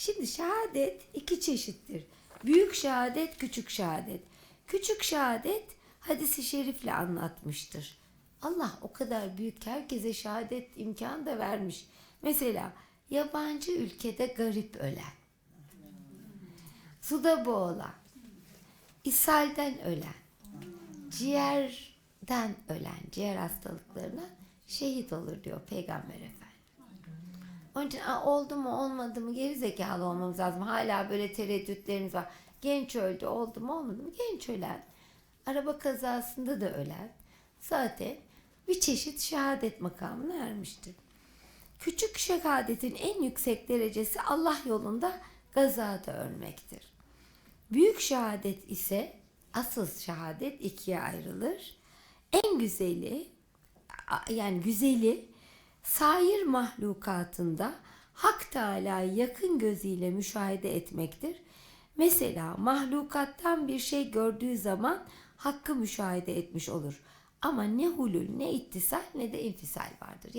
Şimdi şehadet iki çeşittir. Büyük şehadet, küçük şehadet. Küçük şehadet hadisi şerifle anlatmıştır. Allah o kadar büyük herkese şehadet imkanı da vermiş. Mesela yabancı ülkede garip ölen, suda boğulan, ishalden ölen, ciğerden ölen, ciğer hastalıklarına şehit olur diyor Peygamber Efendimiz. Onun için "Aa, oldu mu olmadı mı geri zekalı olmamız lazım. Hala böyle tereddütlerimiz var. Genç öldü oldu mu olmadı mı? Genç ölen, araba kazasında da ölen zaten bir çeşit şehadet makamına ermiştir. Küçük şehadetin en yüksek derecesi Allah yolunda gazada ölmektir. Büyük şehadet ise asıl şehadet ikiye ayrılır. En güzeli yani güzeli sair mahlukatında Hak Teala'yı yakın gözüyle müşahede etmektir. Mesela mahlukattan bir şey gördüğü zaman hakkı müşahede etmiş olur. Ama ne hulül ne ittisal ne de infisal vardır.